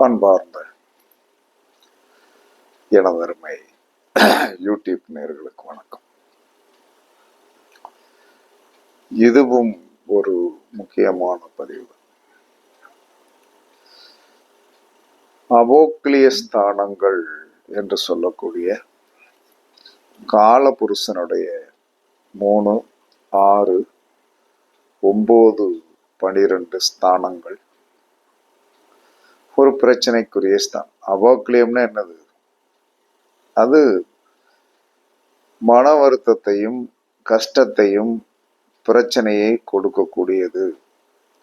அன்பார்ந்த எனதருமை யூடியூப் நேர்களுக்கு வணக்கம். இதுவும் ஒரு முக்கியமான பதிவு. அவோக்லிய ஸ்தானங்கள் என்று சொல்லக்கூடிய காலபுருஷனுடைய மூணு ஆறு ஒம்பது பனிரெண்டு ஸ்தானங்கள் ஒரு பிரச்சனைக்குரிய தான் அவோக்லியம்னா என்னது? அது மன வருத்தத்தையும் கஷ்டத்தையும் பிரச்சனையை கொடுக்கக்கூடியது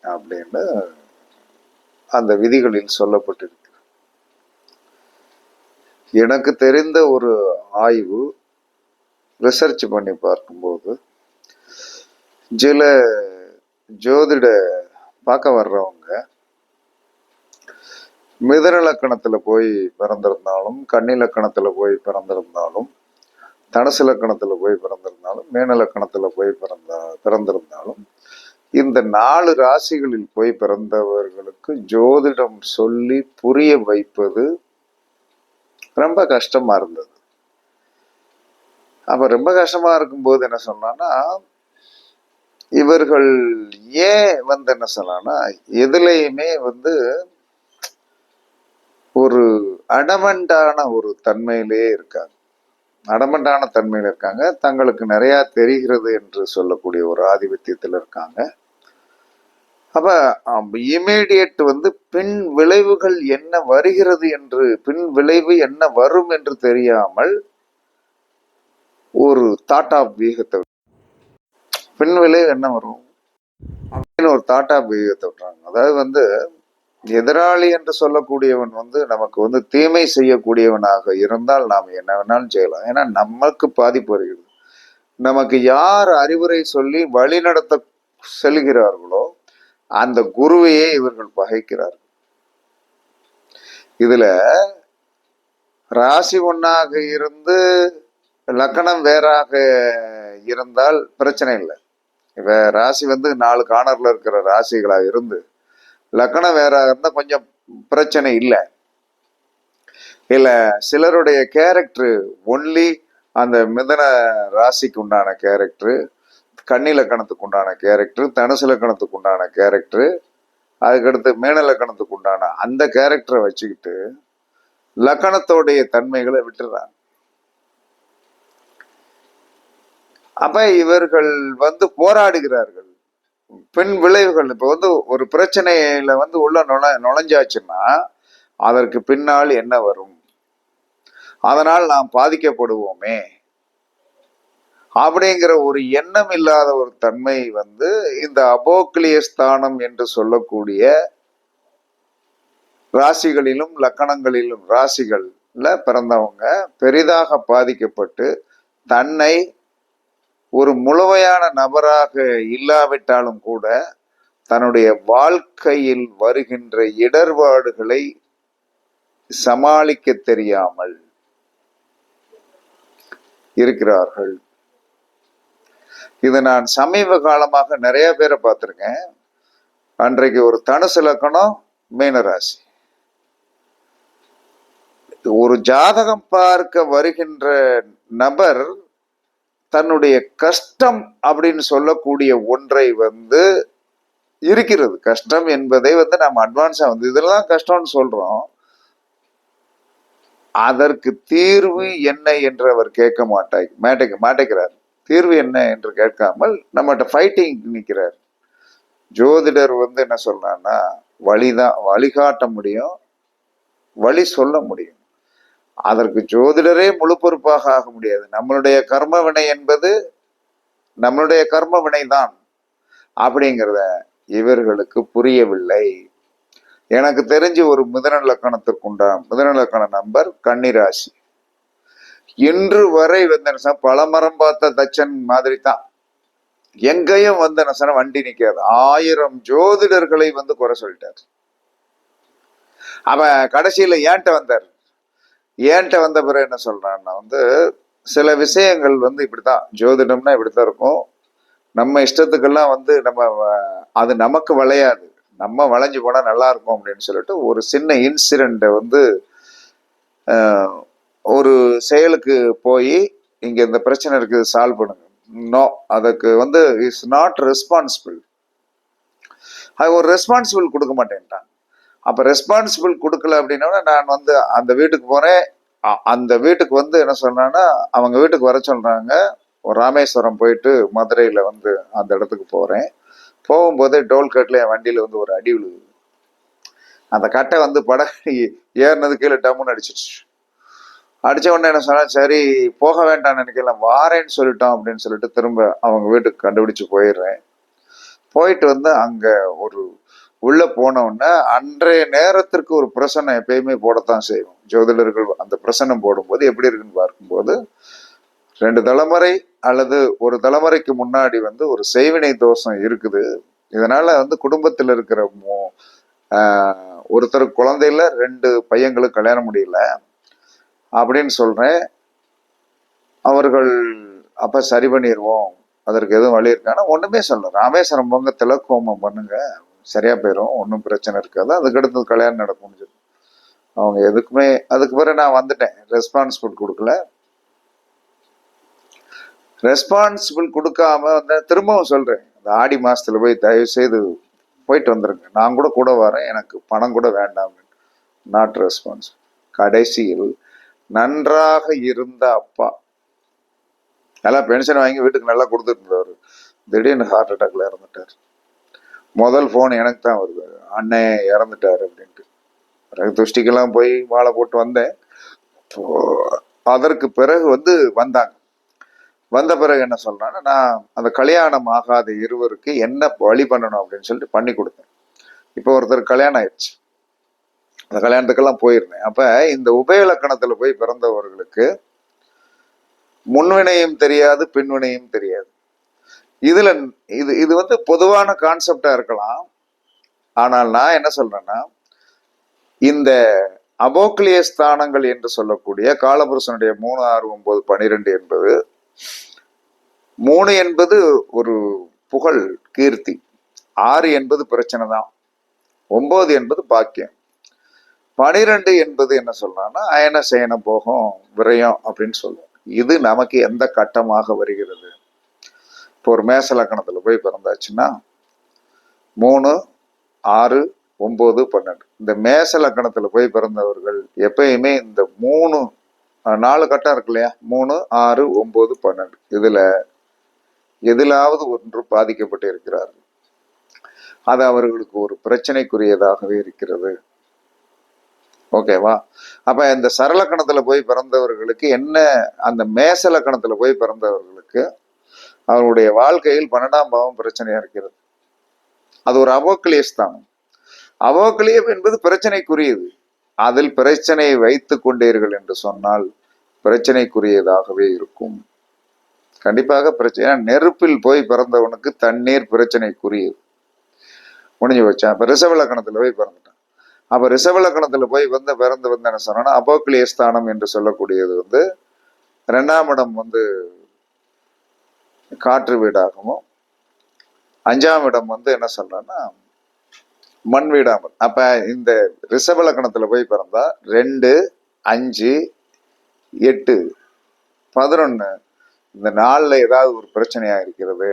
அப்படின்னு அந்த விதிகளில் சொல்லப்பட்டிருக்கு. எனக்கு தெரிந்த ஒரு ஆய்வு ரிசர்ச் பண்ணி பார்க்கும்போது சில ஜோதிட பார்க்க வர்றவங்க மிதன போய் பிறந்திருந்தாலும் கன்னி போய் பிறந்திருந்தாலும் தனுசு லக்கணத்துல போய் பிறந்திருந்தாலும் மேனலக்கணத்துல போய் பிறந்த பிறந்திருந்தாலும் இந்த நாலு ராசிகளில் போய் பிறந்தவர்களுக்கு ஜோதிடம் சொல்லி புரிய வைப்பது ரொம்ப கஷ்டமா இருந்தது. அப்ப ரொம்ப கஷ்டமா இருக்கும்போது என்ன சொன்னான்னா இவர்கள் ஏன் வந்து என்ன சொல்லலாம்னா எதுலையுமே வந்து ஒரு அடமண்டான ஒரு தன்மையிலே இருக்காங்க அடமண்டான தன்மையில் இருக்காங்க. தங்களுக்கு நிறையா தெரிகிறது என்று சொல்லக்கூடிய ஒரு ஆதிபத்தியத்தில் இருக்காங்க. அப்ப இமீடியட் வந்து பின் விளைவுகள் என்ன வருகிறது என்று பின் விளைவு என்ன வரும் என்று தெரியாமல் ஒரு தாட் ஆஃப் வேகத்தை பின் விளைவு என்ன வரும்? அப்படின்னு ஒரு தாட் ஆஃப் வேகத்தை விட்டுறாங்க. அதாவது வந்து எதிராளி என்று சொல்லக்கூடியவன் வந்து நமக்கு வந்து தீமை செய்யக்கூடியவனாக இருந்தால் நாம் என்ன வேணாலும் செய்யலாம். ஏன்னா நமக்கு பாதிப்பு வருகிறது. நமக்கு யார் அறிவுரை சொல்லி வழி நடத்த செல்கிறார்களோ அந்த குருவையே இவர்கள் பகைக்கிறார்கள். இதுல ராசி ஒன்னாக இருந்து லக்கணம் வேறாக இருந்தால் பிரச்சனை இல்லை. இப்ப ராசி வந்து நாலு காணர்ல இருக்கிற ராசிகளாக இருந்து லக்கணம் வேற இருந்தால் கொஞ்சம் பிரச்சனை இல்லை. இல்லை சிலருடைய கேரக்டர் ஒன்லி அந்த மிதன ராசிக்கு உண்டான கேரக்டர் கன்னி லக்கணத்துக்கு உண்டான கேரக்டர் தனுசு லக்கணத்துக்கு உண்டான கேரக்டர் அதுக்கடுத்து மேன லக்கணத்துக்கு உண்டான அந்த கேரக்டரை வச்சுக்கிட்டு லக்கணத்தோடைய தன்மைகளை விட்டுறாங்க. அப்ப இவர்கள் வந்து போராடுகிறார்கள். பின் விளைவுகள். இப்போ வந்து ஒரு பிரச்சனையில வந்து உள்ள நுழ நுழைஞ்சாச்சுன்னா அதற்கு பின்னால் என்ன வரும்? அதனால் நாம் பாதிக்கப்படுவோமே. அப்படிங்கிற ஒரு எண்ணம் இல்லாத ஒரு தன்மை வந்து இந்த அபோக்லிய ஸ்தானம் என்று சொல்லக்கூடிய ராசிகளிலும் லக்கணங்களிலும் ராசிகள்ல பிறந்தவங்க பெரிதாக பாதிக்கப்பட்டு தன்னை ஒரு முழுமையான நபராக இல்லாவிட்டாலும் கூட தன்னுடைய வாழ்க்கையில் வருகின்ற இடர்பாடுகளை சமாளிக்க தெரியாமல் இருக்கிறார்கள். இது நான் சமீப காலமாக நிறைய பேரை பார்த்துருக்கேன். அன்றைக்கு ஒரு தனுசு லக்கணம் மீனராசி ஒரு ஜாதகம் பார்க்க வருகின்ற நபர் தன்னுடைய கஷ்டம் அப்படின்னு சொல்லக்கூடிய ஒன்றை வந்து இருக்கிறது. கஷ்டம் என்பதை வந்து நம்ம அட்வான்ஸா வந்து இதெல்லாம் கஷ்டம்னு சொல்றோம். அதற்கு தீர்வு என்ன என்று அவர் கேட்க மாட்டாய் மாட்டேங்க மாட்டேங்கிறார். தீர்வு என்ன என்று கேட்காமல் நம்மகிட்ட ஃபைட்டிங் நிற்கிறார். ஜோதிடர் வந்து என்ன சொல்றான்னா வழிதான் வழிகாட்ட முடியும் வழி சொல்ல முடியும். அதற்கு ஜோதிடரே முழு பொறுப்பாக ஆக முடியாது. நம்மளுடைய கர்ம வினை என்பது நம்மளுடைய கர்ம வினை தான் அப்படிங்கிறத இவர்களுக்கு புரியவில்லை. எனக்கு தெரிஞ்சு ஒரு மிதன லக்கணத்துக்கு உண்டான மிதன லக்கண நம்பர் கன்னிராசி. இன்று வரை வந்து பலமரம் பார்த்த தச்சன் மாதிரி தான் எங்கேயும் வந்து என்ன வண்டி நிற்காது ஆயிரம் ஜோதிடர்களை வந்து குறை சொல்லிட்டார். அவன் கடைசியில ஏன்ட்ட வந்தார்? ஏன்ட்ட வந்த பிறகு என்ன சொல்கிறான்னா வந்து சில விஷயங்கள் வந்து இப்படி தான் ஜோதிடம்னா இப்படித்தான் இருக்கும். நம்ம இஷ்டத்துக்கெல்லாம் வந்து நம்ம அது நமக்கு வளையாது. நம்ம வளைஞ்சு போனால் நல்லா இருக்கும் அப்படின்னு சொல்லிட்டு ஒரு சின்ன இன்சிடெண்ட்டை வந்து ஒரு செயலுக்கு போய் இங்கே இந்த பிரச்சனை இருக்குது சால்வ் பண்ணுங்க. நோ அதுக்கு வந்து இஸ் நாட் ரெஸ்பான்சிபிள் அது ஒரு ரெஸ்பான்சிபிள் கொடுக்க மாட்டேன்ட்டான். அப்போ ரெஸ்பான்சிபிள் கொடுக்கல அப்படின்னா நான் வந்து அந்த வீட்டுக்கு போகிறேன் அ- அந்த வீட்டுக்கு வந்து என்ன சொன்னான்னா அவங்க வீட்டுக்கு வர சொல்கிறாங்க ராமேஸ்வரம் போயிட்டு மதுரையில் வந்து அந்த இடத்துக்கு போகிறேன் போகும்போதே டோல்கட்டில் என் வண்டியில் வந்து ஒரு அடி விழுது அந்த கட்டை வந்து பட ஏறினது கீழே டம்முன்னு அடிச்சிடுச்சு அடித்த உடனே என்ன சொன்னால் சரி போக வேண்டாம் நினைக்கல வாரேன்னு சொல்லிட்டோம் அப்படின்னு சொல்லிட்டு திரும்ப அவங்க வீட்டுக்கு கண்டுபிடிச்சு போயிடுறேன். போயிட்டு வந்து அங்கே ஒரு உள்ள போனவுடனே அன்றைய நேரத்திற்கு ஒரு பிரசனம் எப்பயுமே போடத்தான் செய்வோம். ஜோதிடர்கள் அந்த பிரசனம் போடும்போது எப்படி இருக்குன்னு பார்க்கும்போது ரெண்டு தலைமுறை அல்லது ஒரு தலைமுறைக்கு முன்னாடி வந்து ஒரு செய்வினை தோஷம் இருக்குது. இதனால வந்து குடும்பத்தில் இருக்கிற மோ ஒருத்தர் குழந்தையில ரெண்டு பையங்களுக்கு கல்யாணம் முடியல அப்படின்னு சொல்றேன். அவர்கள் அப்ப சரி பண்ணிடுவோம் அதற்கு எதுவும் வழி இருக்கானா ஒண்ணுமே சொல்ல ராமேஸ்வரம் பொங்க திலக்கோமம் பண்ணுங்க. சரியாக போயிடும் ஒன்றும் பிரச்சனை இருக்காது. அதுக்கு அடுத்தது கல்யாணம் நடக்கும்னு சொல்லி அவங்க எதுக்குமே அதுக்கு பிறகு நான் வந்துட்டேன். ரெஸ்பான்சிபிள் கொடுக்கல. ரெஸ்பான்சிபிள் கொடுக்காம வந்து திரும்பவும் சொல்கிறேன் இந்த ஆடி மாதத்தில் போய் தயவு செய்து போயிட்டு வந்துருங்க. நான் கூட கூட வரேன். எனக்கு பணம் கூட வேண்டாம். நாட் ரெஸ்பான்ஸ் கடைசியில் நன்றாக இருந்த அப்பா. நல்லா பென்ஷன் வாங்கி வீட்டுக்கு நல்லா கொடுத்துட்டு திடீர்னு ஹார்ட் அட்டாக்ல இறந்துட்டார். முதல் ஃபோன் எனக்கு தான் வருது. அண்ணன் இறந்துட்டாரு அப்படின்ட்டு. பிறகு துஷ்டிக்கெல்லாம் போய் வாழை போட்டு வந்தேன். அதற்கு பிறகு வந்து வந்தாங்க. வந்த பிறகு என்ன சொல்றாங்கன்னா நான் அந்த கல்யாணம் ஆகாத இருவருக்கு என்ன வழி பண்ணணும் அப்படின்னு சொல்லிட்டு பண்ணி கொடுத்தேன். இப்போ ஒருத்தர் கல்யாணம் ஆயிடுச்சு. அந்த கல்யாணத்துக்கெல்லாம் போயிருந்தேன். அப்போ இந்த உபயலக்கணத்தில் போய் பிறந்தவர்களுக்கு முன்வினையும் தெரியாது பின்வினையும் தெரியாது. இதுல இது இது வந்து பொதுவான கான்செப்டா இருக்கலாம். ஆனால் நான் என்ன சொல்றேன்னா இந்த அபோக்லிய ஸ்தானங்கள் என்று சொல்லக்கூடிய காலபுருஷனுடைய மூணு ஆறு ஒன்பது பனிரெண்டு என்பது மூணு என்பது ஒரு புகழ் கீர்த்தி. ஆறு என்பது பிரச்சனை தான். ஒன்பது என்பது பாக்கியம். பனிரெண்டு என்பது என்ன சொல்றான்னா அயன சயன போகம் விரயம் அப்படின்னு சொல்லுவோம். இது நமக்கு எந்த கட்டமாக வருகிறது? இப்போ ஒரு மேச லக்கணத்தில் போய் பிறந்தாச்சுன்னா மூணு ஆறு ஒம்பது பன்னெண்டு. இந்த மேச லக்கணத்தில் போய் பிறந்தவர்கள் எப்பயுமே இந்த மூணு நாலு கட்டம் இருக்கு இல்லையா? மூணு ஆறு ஒம்பது பன்னெண்டு. இதில் எதிலாவது ஒன்று பாதிக்கப்பட்டு இருக்கிறார்கள். அது அவர்களுக்கு ஒரு பிரச்சனைக்குரியதாகவே இருக்கிறது. ஓகேவா? அப்ப இந்த சரலக்கணத்துல போய் பிறந்தவர்களுக்கு என்ன அந்த மேச லக்கணத்துல போய் பிறந்தவர்களுக்கு அவருடைய வாழ்க்கையில் பன்னெண்டாம் பாவம் பிரச்சனையா இருக்கிறது. அது ஒரு அவோக்கிலிய தான். அவோக்கிலியம் என்பது பிரச்சனைக்குரியது. அதில் பிரச்சனையை வைத்துக் கொண்டீர்கள் என்று சொன்னால் பிரச்சனைக்குரியதாகவே இருக்கும். கண்டிப்பாக பிரச்சனை நெருப்பில் போய் பிறந்தவனுக்கு தண்ணீர் பிரச்சனைக்குரியது. முடிஞ்சு வச்சான் இப்ப ரிசவலக்கணத்துல போய் பிறந்துட்டான். அப்ப ரிசவலக்கணத்துல போய் வந்து பிறந்து வந்து என்ன சொன்னா அபோக்கிலிய ஸ்தானம் என்று சொல்லக்கூடியது வந்து ரெண்டாம் இடம் வந்து காற்று வீடாகவும் அஞ்சாம் இடம் வந்து என்ன சொல்றேன்னா மண் வீடாமல் அப்ப இந்த ரிஷப லக்கணத்துல போய் பிறந்தா ரெண்டு அஞ்சு எட்டு பதினொன்று இந்த நாளில் ஏதாவது ஒரு பிரச்சனையாக இருக்கிறது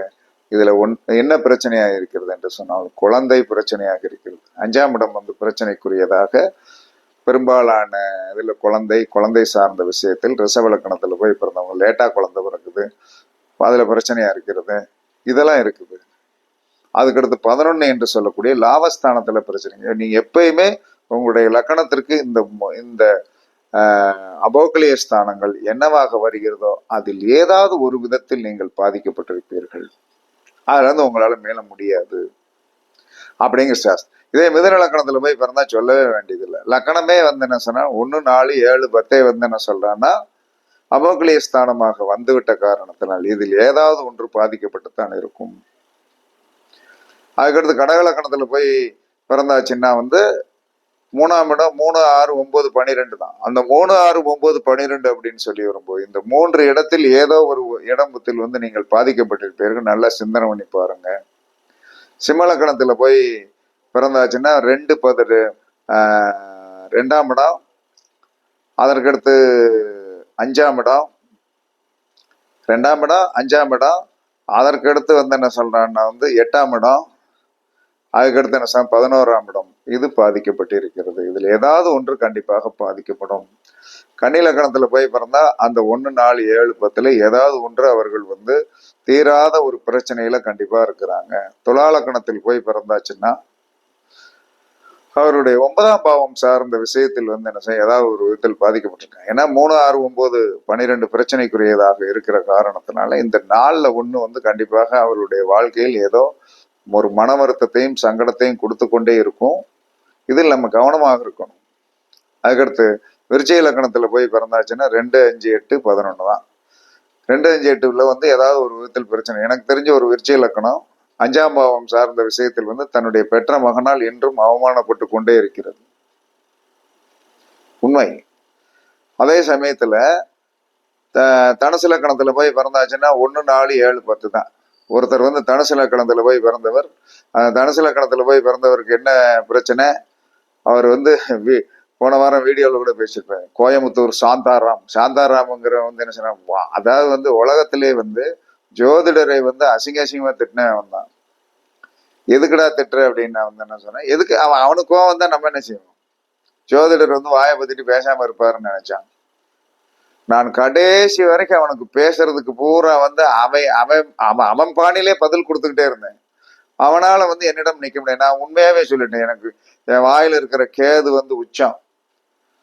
இதில் ஒன் என்ன பிரச்சனையாக இருக்கிறது என்று சொன்னால் குழந்தை பிரச்சனையாக இருக்கிறது. அஞ்சாம் இடம் வந்து பிரச்சனைக்குரியதாக பெரும்பாலான இதில் குழந்தை குழந்தை சார்ந்த விஷயத்தில் ரிசவலக்கணத்தில் போய் பிறந்தவங்க லேட்டாக குழந்தை பிறக்குது. அதில் பிரச்சனையாக இருக்கிறது. இதெல்லாம் இருக்குது. அதுக்கடுத்து பதினொன்று என்று சொல்லக்கூடிய லாபஸ்தானத்தில் பிரச்சனைங்க. நீங்கள் எப்பயுமே உங்களுடைய லக்கணத்திற்கு இந்த இந்த ஆஹ், அபோகலிய ஸ்தானங்கள் என்னவாக வருகிறதோ அதில் ஏதாவது ஒரு விதத்தில் நீங்கள் பாதிக்கப்பட்டிருப்பீர்கள். அதுல உங்களால் மேல முடியாது. அப்படிங்கிற சாஸ்திரம் இதே மிதன லக்கணத்தில் போய் பிறந்தா சொல்லவே வேண்டியதில்லை. லக்கணமே வந்து என்ன சொன்னால் ஒன்று நாலு ஏழு பத்தே வந்து என்ன சொல்கிறான்னா அபோகலிய ஸ்தானமாக வந்துவிட்ட காரணத்தினால் இதில் ஏதாவது ஒன்று பாதிக்கப்பட்டுத்தான் இருக்கும். அதுக்கடுத்து கடகலக்கணத்துல போய் பிறந்தாச்சுன்னா வந்து மூணாம் இடம் மூணு ஆறு ஒன்பது பனிரெண்டு தான். அந்த மூணு ஆறு ஒன்பது பனிரெண்டு அப்படின்னு சொல்லி வரும்போது இந்த மூன்று இடத்தில் ஏதோ ஒரு இடம்பத்தில் வந்து நீங்கள் பாதிக்கப்பட்டிருப்பீர்கள். நல்லா சிந்தனை பண்ணி பாருங்க. சிம்மலக்கணத்துல போய் பிறந்தாச்சுன்னா ரெண்டு பதிரு ரெண்டாம் இடம். அதற்கடுத்து அஞ்சாம் இடம். ரெண்டாம் இடம் அஞ்சாம் இடம். அதற்கடுத்து வந்து என்ன சொல்கிறான்னா வந்து எட்டாம் இடம். அதுக்கடுத்து என்ன பதினோராம் இடம். இது பாதிக்கப்பட்டிருக்கிறது. இதில் ஏதாவது ஒன்று கண்டிப்பாக பாதிக்கப்படும். கன்னிலக்கணத்துல போய் பிறந்தால் அந்த ஒன்று நாலு ஏழு பத்தில் ஏதாவது ஒன்று அவர்கள் வந்து தீராத ஒரு பிரச்சனையில் கண்டிப்பாக இருக்கிறாங்க. துலாலக்கணத்தில் போய் பிறந்தாச்சுன்னா அவருடைய ஒன்பதாம் பாவம் சார்ந்த விஷயத்தில் வந்து என்ன செய்ய ஏதாவது ஒரு விதத்தில் பாதிக்கப்பட்டிருக்காங்க. ஏன்னா மூணு ஆறு ஒன்பது பனிரெண்டு பிரச்சனைக்குரியதாக இருக்கிற காரணத்தினால இந்த நாளில் ஒன்று வந்து கண்டிப்பாக அவருடைய வாழ்க்கையில் ஏதோ ஒரு மன வருத்தத்தையும் சங்கடத்தையும் கொடுத்து கொண்டே இருக்கும். இதில் நம்ம கவனமாக இருக்கணும். அதுக்கடுத்து விருச்சிக இலக்கணத்தில் போய் பிறந்தாச்சுன்னா ரெண்டு அஞ்சு எட்டு பதினொன்று தான். ரெண்டு அஞ்சு எட்டுல வந்து ஏதாவது ஒரு விதத்தில் பிரச்சனை. எனக்கு தெரிஞ்ச ஒரு விருச்சிக இலக்கணம் அஞ்சாம் பாவம் சார்ந்த விஷயத்தில் வந்து தன்னுடைய பெற்ற மகனால் என்றும் அவமானப்பட்டு கொண்டே இருக்கிறது. உண்மை. அதே சமயத்துல த- தனுசு லக்கணத்துல போய் பிறந்தாச்சுன்னா ஒன்று நாலு ஏழு பத்து தான். ஒருத்தர் வந்து தனுசு லக்கணத்துல போய் பிறந்தவர். தனுசு லக்கணத்துல போய் பிறந்தவருக்கு என்ன பிரச்சனை? அவர் வந்து போன வாரம் வீடியோவில் கூட பேசியிருப்பேன் கோயம்புத்தூர் சாந்தாராம். சாந்தாராம்ங்கிற வந்து என்ன சொன்னா அதாவது வந்து உலகத்திலே வந்து ஜோதிடரை வந்து அசிங்க அசிங்கமா திட்டினவன் தான். எதுக்குடா திட்டுற அப்படின்னு நான் வந்து என்ன சொன்னேன்? எதுக்கு? அவன் அவனுக்கும் கோவம் வந்தா நம்ம என்ன செய்வோம்? ஜோதிடர் வந்து வாயை பத்திட்டு பேசாம இருப்பாருன்னு நினைச்சான். நான் கடைசி வரைக்கும் அவனுக்கு பேசுறதுக்கு பூரா வந்து அவன் அவன் அவன் அவன் பாணியிலே பதில் கொடுத்துக்கிட்டே இருந்தேன். அவனால வந்து என்னிடம் நிற்க முடியாது நான் உண்மையாவே சொல்லிட்டேன். எனக்கு என் வாயில இருக்கிற கேது வந்து உச்சம்.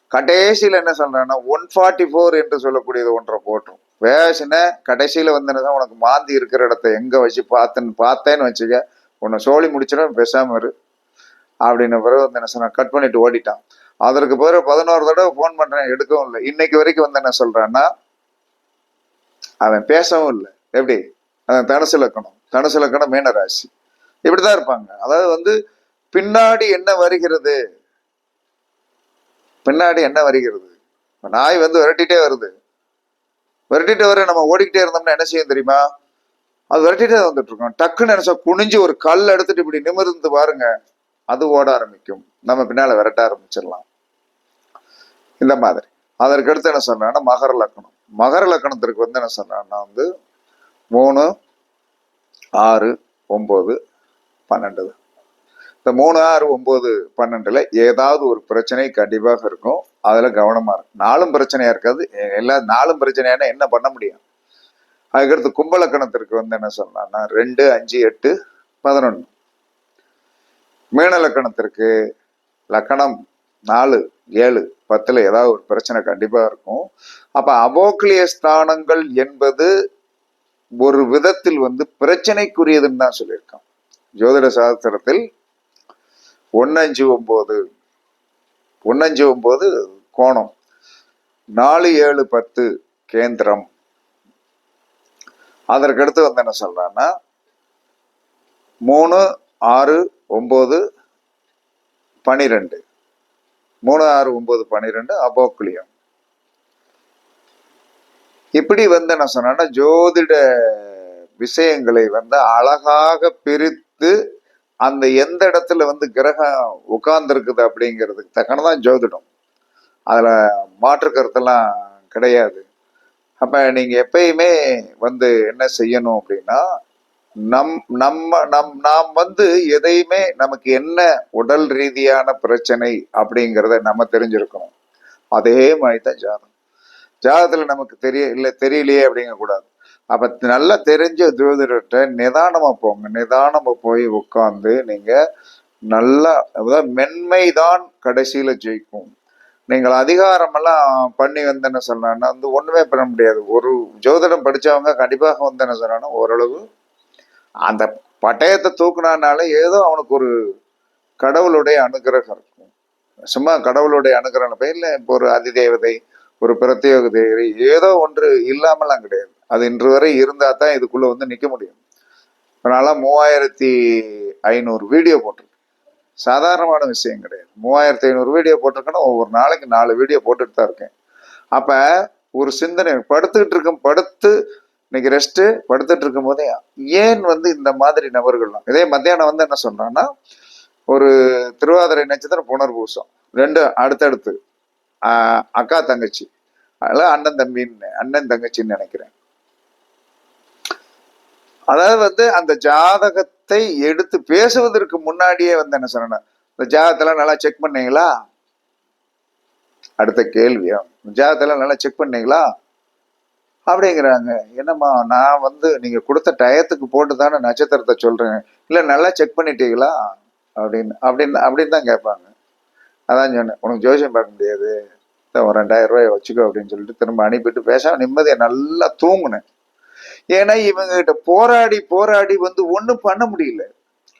கடைசியில் என்ன சொல்றேன்னா ஒன் ஃபார்ட்டி ஃபோர் என்று சொல்லக்கூடியது ஒன்றை போட்டோம். பேசின கடைசியில் வந்துன்னு உனக்கு மாந்தி இருக்கிற இடத்த எங்கே வச்சு பார்த்தேன்னு பார்த்தேன்னு வச்சுக்க உன்னை சோழி முடிச்சிடும் பேசாமல் இரு. அப்படின்ன பிறகு வந்து என்ன கட் பண்ணிட்டு ஓடிட்டான். அதற்கு பிறகு பதினோரு தடவை ஃபோன் பண்ணுறேன் எடுக்கவும் இல்லை. இன்னைக்கு வரைக்கும் வந்து என்ன சொல்கிறான்னா அவன் பேசவும் இல்லை. எப்படி? அவன் தனுசு இலக்கணம். தனுசு இலக்கணம் மீனராசி. இப்படிதான் இருப்பாங்க. அதாவது வந்து பின்னாடி என்ன வருகிறது? பின்னாடி என்ன வருகிறது? நாய் வந்து விரட்டிட்டே வருது. விரட்டிட்டு வர நம்ம ஓடிக்கிட்டே இருந்தோம்னா என்ன செய்யும் தெரியுமா? அது விரட்டிட்டே வந்துட்டு இருக்கோம். டக்குன்னு நினைச்சா குனிஞ்சு ஒரு கல் எடுத்துட்டு இப்படி நிமிர்ந்து பாருங்க. அது ஓட ஆரம்பிக்கும். நம்ம பின்னால விரட்ட ஆரம்பிச்சிடலாம். இந்த மாதிரி. அதற்கு அடுத்து என்ன சொன்னான்னா மகர லக்கணம். மகர லக்கணத்திற்கு வந்து என்ன சொன்னா வந்து மூணு ஆறு ஒன்பது பன்னெண்டு. இந்த மூணு ஆறு ஒம்பது பன்னெண்டுல ஏதாவது ஒரு பிரச்சனை கண்டிப்பாக இருக்கும். அதில் கவனமாக இருக்கும் நாலும் பிரச்சனையாக இருக்காது எல்லா நாலும் பிரச்சனையான என்ன பண்ண முடியும்? அதுக்கடுத்து கும்பலக்கணத்திற்கு வந்து என்ன சொல்லலாம்னா ரெண்டு அஞ்சு எட்டு பதினொன்று மீன லக்கணத்திற்கு லக்கணம் நாலு ஏழு பத்தில் ஏதாவது ஒரு பிரச்சனை கண்டிப்பாக இருக்கும். அப்போ அபோக்லிய ஸ்தானங்கள் என்பது ஒரு விதத்தில் வந்து பிரச்சனைக்குரியதுன்னு தான் சொல்லியிருக்கான். ஜோதிட சாஸ்திரத்தில் ஒன்னஞ்சு ஒன்பது ஒன்னஞ்சு ஒம்பது கோணம். நாலு ஏழு பத்து கேந்திரம். அதற்கடுத்து வந்து என்ன சொல்றான்னா மூணு ஆறு ஒம்பது பனிரெண்டு. மூணு ஆறு ஒம்பது பனிரெண்டு அபோக்லியம் இப்படி வந்து என்ன சொன்னா ஜோதிட விஷயங்களை வந்து அழகாக பிரித்து அந்த எந்த இடத்துல வந்து கிரகம் உட்கார்ந்துருக்குது அப்படிங்கிறதுக்கு தக்கனதான் ஜோதிடம். அதில் மாற்று கருத்தெல்லாம் கிடையாது. அப்போ நீங்கள் எப்பயுமே வந்து என்ன செய்யணும் அப்படின்னா நம் நம்ம நம் நாம் வந்து எதையுமே நமக்கு என்ன உடல் ரீதியான பிரச்சனை அப்படிங்கிறத நம்ம தெரிஞ்சிருக்கணும். அதே மாதிரி தான் ஜாதகம். ஜாதகத்தில் நமக்கு தெரிய இல்லை தெரியலையே அப்படிங்கக்கூடாது. அப்ப நல்லா தெரிஞ்ச ஜோதிடர்கிட்ட நிதானமா போங்க. நிதானமா போய் உட்காந்து நீங்க நல்லா அதாவது மென்மைதான் கடைசியில ஜெயிக்கும். நீங்கள் அதிகாரமெல்லாம் பண்ணி வந்தேன்னு என்ன வந்து ஒண்ணுமே பண்ண முடியாது. ஒரு ஜோதிடம் படிச்சவங்க கண்டிப்பாக வந்து என்ன ஓரளவு அந்த பட்டயத்தை தூக்குனானால ஏதோ அவனுக்கு ஒரு கடவுளுடைய அனுகிரகம் இருக்கும். சும்மா கடவுளுடைய அனுகிரகம் இல்லை இப்போ ஒரு அதிதேவதை ஒரு பிரத்யோக தேவதை ஏதோ ஒன்று இல்லாமலாம் கிடையாது. அது இன்று வரை இருந்தால் தான் இதுக்குள்ள வந்து நிற்க முடியும். அதனால மூவாயிரத்தி ஐநூறு வீடியோ போட்டிருக்கேன் சாதாரணமான விஷயம் கிடையாது. மூவாயிரத்தி ஐநூறு வீடியோ போட்டிருக்கேன்னா ஒவ்வொரு நாளைக்கு நாலு வீடியோ போட்டுட்டு தான் இருக்கேன். அப்போ ஒரு சிந்தனை படுத்துக்கிட்டு இருக்கும் படுத்து இன்னைக்கு ரெஸ்ட்டு படுத்துட்டு இருக்கும் போதே ஏன் வந்து இந்த மாதிரி நபர்கள்லாம் இதே மத்தியானம் வந்து என்ன சொல்றான்னா ஒரு திருவாதிரை நட்சத்திரம் புனர்பூசம் ரெண்டு அடுத்தடுத்து அக்கா தங்கச்சி அதெல்லாம் அண்ணன் தம்பின்னு அண்ணன் தங்கச்சின்னு நினைக்கிறேன். அதாவது வந்து அந்த ஜாதகத்தை எடுத்து பேசுவதற்கு முன்னாடியே வந்து என்ன சொன்னேன் இந்த ஜாதகத்தெல்லாம் நல்லா செக் பண்ணீங்களா? அடுத்த கேள்வியா ஜாதகத்தெல்லாம் நல்லா செக் பண்ணீங்களா? அப்படிங்கிறாங்க. என்னம்மா நான் வந்து நீங்க கொடுத்த டயத்துக்கு போட்டு தானே நட்சத்திரத்தை சொல்றேன். இல்லை நல்லா செக் பண்ணிட்டீங்களா? அப்படின்னு அப்படின்னு அப்படின்னு தான் கேட்பாங்க. அதான் சொன்னேன் உனக்கு ஜோசியம் பார்க்க முடியாது. ஒரு ரெண்டாயிரம் ரூபாய் வச்சுக்கோ அப்படின்னு சொல்லிட்டு திரும்ப அனுப்பிட்டு பேசாம நிம்மதியை நல்லா தூங்குனேன். ஏன்னா இவங்க கிட்ட போராடி போராடி வந்து ஒன்றும் பண்ண முடியல.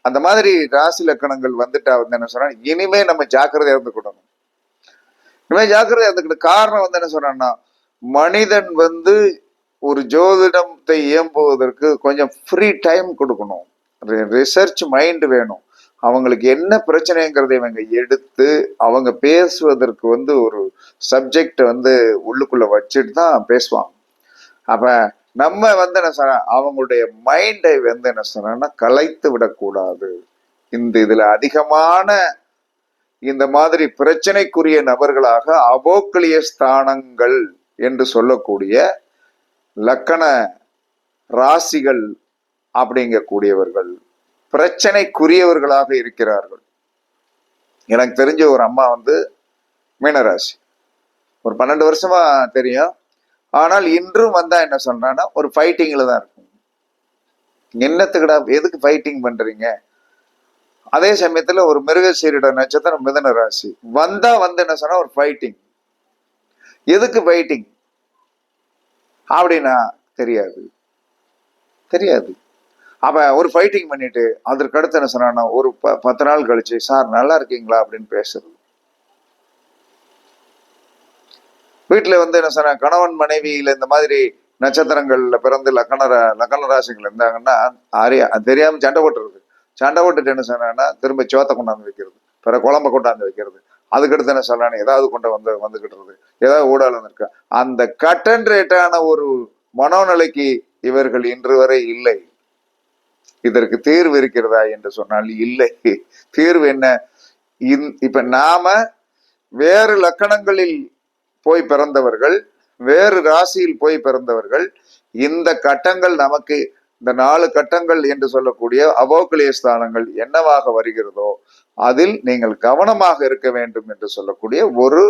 அந்த மாதிரி ராசி லக்கணங்கள் வந்துட்டா வந்து என்ன சொன்னா இனிமே நம்ம ஜாக்கிரதையா இருந்துக்கிடணும் இனிமே ஜாக்கிரதையா இருந்துக்கிட்டு காரணம் வந்து என்ன சொன்னான்னா மனிதன் வந்து ஒரு ஜோதிடத்தை இயம்புவதற்கு கொஞ்சம் ஃப்ரீ டைம் கொடுக்கணும். ரிசர்ச் மைண்ட் வேணும். அவங்களுக்கு என்ன பிரச்சனைங்கிறதை இவங்க எடுத்து அவங்க பேசுவதற்கு வந்து ஒரு சப்ஜெக்டை வந்து உள்ளுக்குள்ள வச்சுட்டு தான் பேசுவாங்க. அப்போ நம்ம வந்து என்ன சொன்ன அவங்களுடைய மைண்டை வந்து என்ன சொன்னா கலைத்து விடக்கூடாது. இந்த இதுல அதிகமான இந்த மாதிரி பிரச்சனைக்குரிய நபர்களாக அபோக்களிய ஸ்தானங்கள் என்று சொல்லக்கூடிய லக்கண ராசிகள் அப்படிங்கக்கூடியவர்கள் பிரச்சனைக்குரியவர்களாக இருக்கிறார்கள். எனக்கு தெரிஞ்ச ஒரு அம்மா வந்து மீனராசி. ஒரு பன்னெண்டு வருஷமா தெரியும். ஆனால் இன்றும் வந்தா என்ன சொல்றான்னா ஒரு ஃபைட்டிங்ல தான் இருக்கும். என்னத்துக்கடா எதுக்கு ஃபைட்டிங் பண்றீங்க? அதே சமயத்துல ஒரு மிருகசீரிட நட்சத்திரம் மிதன ராசி. வந்தா வந்து என்ன சொன்னா ஒரு ஃபைட்டிங் எதுக்கு ஃபைட்டிங் அப்படின்னா தெரியாது. தெரியாது. அப்ப ஒரு ஃபைட்டிங் பண்ணிட்டு அதற்கு அடுத்து என்ன சொன்னா ஒரு ப- பத்து நாள் கழிச்சு சார் நல்லா இருக்கீங்களா? அப்படின்னு பேசுறது. வீட்டில் வந்து என்ன சொன்ன கணவன் மனைவியில் இந்த மாதிரி நட்சத்திரங்கள்ல பிறந்து லக்கண ரா- லக்கண ராசிகள் இருந்தாங்கன்னா அறியா தெரியாமல் தெரியாம சண்டை போட்டுறது. சண்டை போட்டுட்டு என்ன சொன்னா திரும்ப சோத்தை கொண்டாந்து வைக்கிறது. பிற குழம்ப கொண்டாந்து வைக்கிறது. அதுக்கடுத்து என்ன சொல்லணும் ஏதாவது கொண்டு வந்து வந்துகிட்டு ஏதாவது ஊடாலம் இருக்கா அந்த கட்டன் ரேட்டான ஒரு மனோநிலைக்கு இவர்கள் இன்று வரை இல்லை. இதற்கு தீர்வு இருக்கிறதா என்று சொன்னால் இல்லை. தீர்வு என்ன? இந்- இப்ப நாம வேறு லக்கணங்களில் போய் பிறந்தவர்கள் வேறு ராசியில் போய் பிறந்தவர்கள் இந்த கட்டங்கள் நமக்கு இந்த நாலு கட்டங்கள் என்று சொல்லக்கூடிய அவோக்கலிய ஸ்தானங்கள் என்னவாக வருகிறதோ அதில் நீங்கள் கவனமாக இருக்க வேண்டும் என்று சொல்லக்கூடிய ஒரு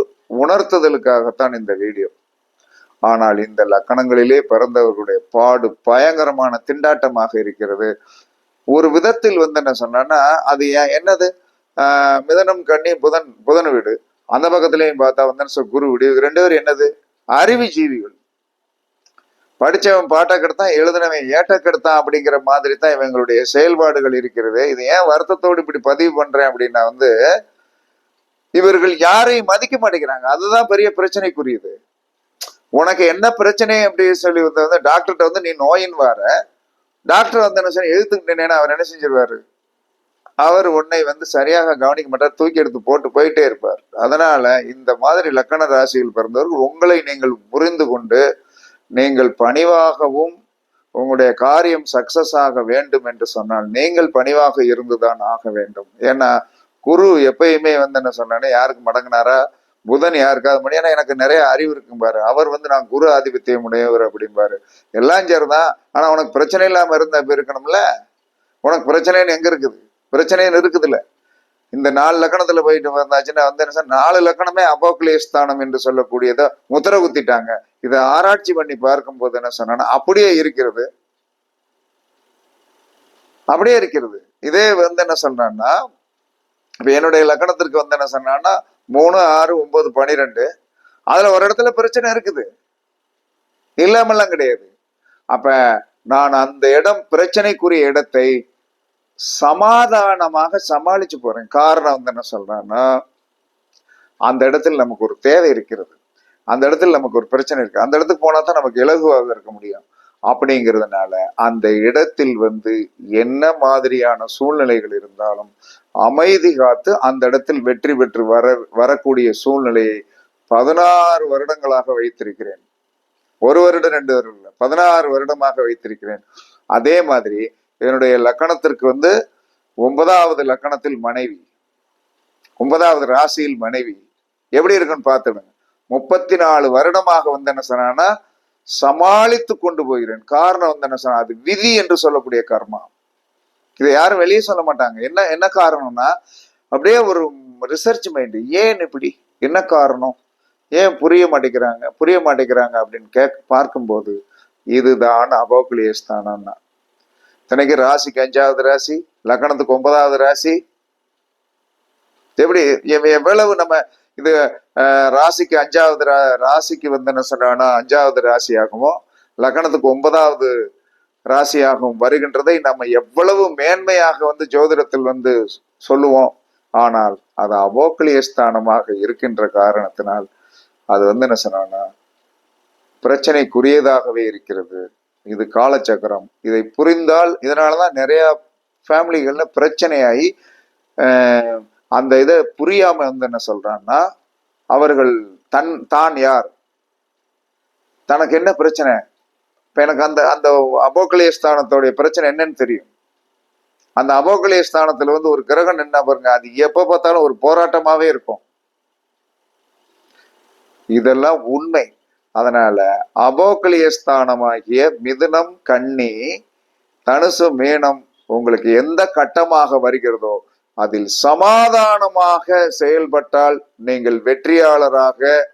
உணர்த்துதலுக்காகத்தான் இந்த வீடியோ. ஆனால் இந்த லக்கணங்களிலே பிறந்தவர்களுடைய பாடு பயங்கரமான திண்டாட்டமாக இருக்கிறது. ஒரு விதத்தில் வந்து என்ன சொன்னா அது ஏன் என்னது? மிதனம் கண்ணி புதன் புதன் வீடு. அந்த பக்கத்துலயும் பார்த்தா வந்து சொல் குரு வீடு இது ரெண்டு பேரும் என்னது? அறிவு ஜீவிகள். படிச்சவன் பாட்டை கெடுத்தான் எழுதினவன் ஏட்ட கெடுத்தான் அப்படிங்கிற மாதிரி தான் இவங்களுடைய செயல்பாடுகள் இருக்கிறது. இது ஏன் வருத்தத்தோடு இப்படி பதிவு பண்றேன் அப்படின்னா வந்து இவர்கள் யாரையும் மதிக்க மாட்டேங்கிறாங்க. அதுதான் பெரிய பிரச்சனைக்குரியது. உனக்கு என்ன பிரச்சனை அப்படின்னு சொல்லி வந்து வந்து டாக்டர்கிட்ட வந்து நீ நோயின் வார. டாக்டர் வந்து என்ன செய்ய எழுத்துக்கிட்டேனேன்னு அவர் என்ன செஞ்சிருவாரு? அவர் உன்னை வந்து சரியாக கவனிக்க மாட்டார் தூக்கி எடுத்து போட்டு போயிட்டே இருப்பார். அதனால இந்த மாதிரி லக்கண ராசியில் பிறந்தவர்கள் உங்களை நீங்கள் புரிந்து கொண்டு நீங்கள் பணிவாகவும் உங்களுடைய காரியம் சக்சஸ் ஆக வேண்டும் என்று சொன்னால் நீங்கள் பணிவாக இருந்துதான் ஆக வேண்டும். ஏன்னா குரு எப்பயுமே வந்து என்ன சொன்னானே யாருக்கு மடங்கினாரா? புதன் யாருக்காவது முடியும் ஏன்னா எனக்கு நிறைய அறிவு இருக்கும் பாரு. அவர் வந்து நான் குரு ஆதிபத்தியம் உடையவர் அப்படிம்பாரு எல்லாம் சரிதான். ஆனா உனக்கு பிரச்சனை இல்லாம இருந்தா இருக்கணும்ல? உனக்கு பிரச்சனைன்னு எங்க இருக்குது? பிரச்சனைன்னு இருக்குதுல்ல இந்த நாலு லக்கணத்துல போயிட்டு வந்தாச்சுன்னா வந்து என்ன சார் நாலு லக்கணமே அபோக்லிய ஸ்தானம் என்று சொல்லக்கூடியதை முத்திர குத்திட்டாங்க. இதை ஆராய்ச்சி பண்ணி பார்க்கும்போது என்ன சொன்னா அப்படியே இருக்கிறது. அப்படியே இருக்கிறது. இதே வந்து என்ன சொல்றான்னா இப்ப என்னுடைய லக்கணத்திற்கு வந்து என்ன சொன்னான்னா மூணு ஆறு ஒன்பது பனிரெண்டு அதுல ஒரு இடத்துல பிரச்சனை இருக்குது. இல்லாமல்லாம் கிடையாது. அப்ப நான் அந்த இடம் பிரச்சனைக்குரிய இடத்தை சமாதானமாக சமாளிச்சு போறேன். காரணம் வந்து என்ன சொல்றேன்னா அந்த இடத்துல நமக்கு ஒரு தேவை இருக்கிறது. அந்த இடத்துல நமக்கு ஒரு பிரச்சனை இருக்கு. அந்த இடத்துக்கு போனா தான் நமக்கு இலகுவாக இருக்க முடியும். அப்படிங்கிறதுனால அந்த இடத்தில் வந்து என்ன மாதிரியான சூழ்நிலைகள் இருந்தாலும் அமைதி காத்து அந்த இடத்தில் வெற்றி பெற்று வர வரக்கூடிய சூழ்நிலையை பதினாறு வருடங்களாக வைத்திருக்கிறேன். ஒரு வருடம் ரெண்டு வருடம் பதினாறு வருடமாக வைத்திருக்கிறேன். அதே மாதிரி என்னுடைய லக்கணத்திற்கு வந்து ஒன்பதாவது லக்கணத்தில் மனைவி ஒன்பதாவது ராசியில் மனைவி. எப்படி இருக்குன்னு பார்த்துடுங்க முப்பத்தி நாலு வருடமாக வந்து என்ன சொன்னான்னா சமாளித்து கொண்டு போகிறேன். காரணம் வந்து என்ன சொன்னா அது விதி என்று சொல்லக்கூடிய கர்மா. இதை யாரும் வெளியே சொல்ல மாட்டாங்க. என்ன என்ன காரணம்னா அப்படியே ஒரு ரிசர்ச் மைண்டு ஏன் இப்படி? என்ன காரணம்? ஏன் புரிய மாட்டேங்கிறாங்க? புரிய மாட்டேங்கிறாங்க அப்படின்னு கேக் பார்க்கும்போது இதுதான் அபோக்லியஸ்தானம்னா தினைக்கு ராசிக்கு அஞ்சாவது ராசி லக்கணத்துக்கு ஒன்பதாவது ராசி. எப்படி? எவ்வளவு நம்ம இது ராசிக்கு அஞ்சாவது ரா- ராசிக்கு வந்து என்ன சொல்றாங்கன்னா அஞ்சாவது ராசியாகவும் லக்கணத்துக்கு ஒன்பதாவது ராசியாகவும் வருகின்றதை நம்ம எவ்வளவு மேன்மையாக வந்து ஜோதிடத்தில் வந்து சொல்லுவோம். ஆனால் அது அவோக்கலிய ஸ்தானமாக இருக்கின்ற காரணத்தினால் அது வந்து என்ன சொன்னா பிரச்சனைக்குரியதாகவே இருக்கிறது. இது காலச்சக்கரம். இதை புரிந்தால் இதனாலதான் நிறைய ஃபேமிலிகள்ல பிரச்சனையாகி அந்த இதை புரியாம வந்து என்ன சொல்றான்னா அவர்கள் தன் தான் யார்? தனக்கு என்ன பிரச்சனை? இப்ப எனக்கு அந்த அந்த அபோக்கலிய ஸ்தானத்தோடைய பிரச்சனை என்னன்னு தெரியும். அந்த அபோக்கலிய ஸ்தானத்துல வந்து ஒரு கிரகம் என்ன பாருங்க அது எப்ப பார்த்தாலும் ஒரு போராட்டமாவே இருக்கும். இதெல்லாம் உண்மை. அதனால அபோக்கலிய ஸ்தானமாகிய மிதுனம் கண்ணி தனுசு மீனம் உங்களுக்கு எந்த கட்டமாக வருகிறதோ அதில் சமாதானமாக செயல்பட்டால் நீங்கள் வெற்றியாளராக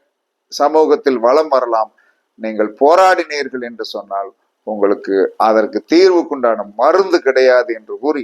சமூகத்தில் வலம் வரலாம். நீங்கள் போராடினீர்கள் என்று சொன்னால் உங்களுக்கு அதற்கு தீர்வுக்குண்டான மருந்து கிடையாது என்று கூறி